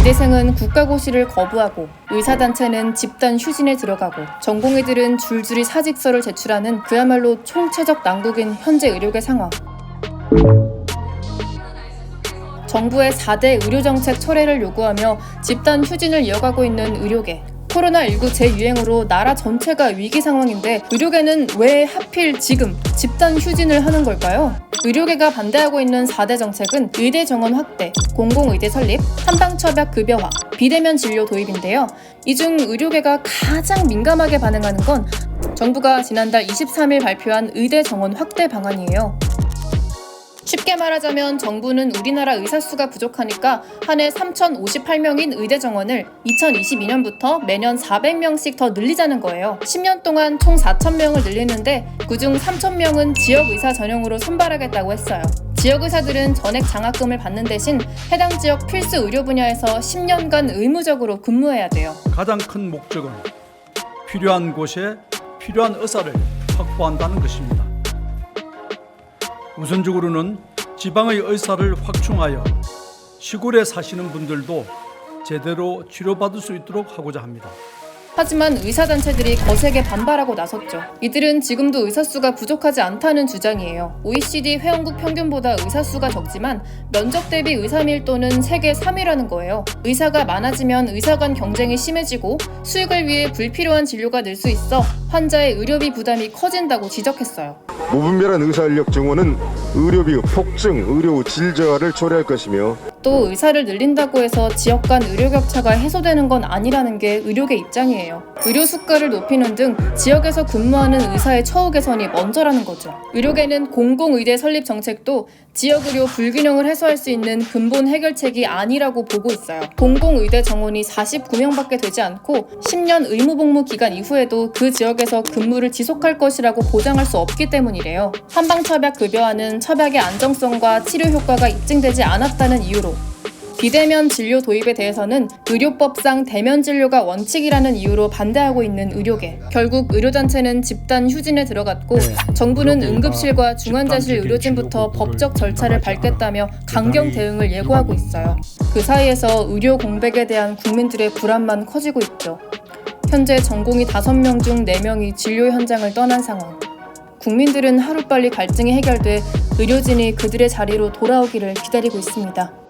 의대생은 국가고시를 거부하고 의사단체는 집단 휴진에 들어가고 전공의들은 줄줄이 사직서를 제출하는 그야말로 총체적 난국인 현재 의료계 상황. 정부의 4대 의료정책 철회를 요구하며 집단 휴진을 이어가고 있는 의료계. 코로나19 재유행으로 나라 전체가 위기 상황인데 의료계는 왜 하필 지금 집단 휴진을 하는 걸까요? 의료계가 반대하고 있는 4대 정책은 의대 정원 확대, 공공의대 설립, 한방처벽 급여화, 비대면 진료 도입인데요. 이 중 의료계가 가장 민감하게 반응하는 건 정부가 지난달 23일 발표한 의대 정원 확대 방안이에요. 쉽게 말하자면 정부는 우리나라 의사 수가 부족하니까 한 해 3,058명인 의대 정원을 2022년부터 매년 400명씩 더 늘리자는 거예요. 10년 동안 총 4,000명을 늘리는데 그중 3,000명은 지역 의사 전용으로 선발하겠다고 했어요. 지역 의사들은 전액 장학금을 받는 대신 해당 지역 필수 의료 분야에서 10년간 의무적으로 근무해야 돼요. 가장 큰 목적은 필요한 곳에 필요한 의사를 확보한다는 것입니다. 우선적으로는 지방의 의사를 확충하여 시골에 사시는 분들도 제대로 치료받을 수 있도록 하고자 합니다. 하지만 의사단체들이 거세게 반발하고 나섰죠. 이들은 지금도 의사 수가 부족하지 않다는 주장이에요. OECD 회원국 평균보다 의사 수가 적지만 면적 대비 의사 밀도는 세계 3위라는 거예요. 의사가 많아지면 의사 간 경쟁이 심해지고 수익을 위해 불필요한 진료가 늘 수 있어 환자의 의료비 부담이 커진다고 지적했어요. 무분별한 의사 인력 증원은 의료비 폭증, 의료 질 저하를 초래할 것이며 또 의사를 늘린다고 해서 지역 간 의료 격차가 해소되는 건 아니라는 게 의료계 입장이에요. 의료 수가를 높이는 등 지역에서 근무하는 의사의 처우 개선이 먼저라는 거죠. 의료계는 공공의대 설립 정책도 지역 의료 불균형을 해소할 수 있는 근본 해결책이 아니라고 보고 있어요. 공공의대 정원이 49명밖에 되지 않고 10년 의무복무 기간 이후에도 그 지역에서 근무를 지속할 것이라고 보장할 수 없기 때문이래요. 한방첩약 급여화는 첩약의 안정성과 치료 효과가 입증되지 않았다는 이유로 비대면 진료 도입에 대해서는 의료법상 대면 진료가 원칙이라는 이유로 반대하고 있는 의료계. 결국 의료단체는 집단 휴진에 들어갔고 네. 정부는 응급실과 중환자실 의료진부터 법적 절차를 밟겠다며 강경 대응을 예고하고. 있어요. 그 사이에서 의료 공백에 대한 국민들의 불안만 커지고 있죠. 현재 전공의 5명 중 4명이 진료 현장을 떠난 상황. 국민들은 하루빨리 갈증이 해결돼 의료진이 그들의 자리로 돌아오기를 기다리고 있습니다.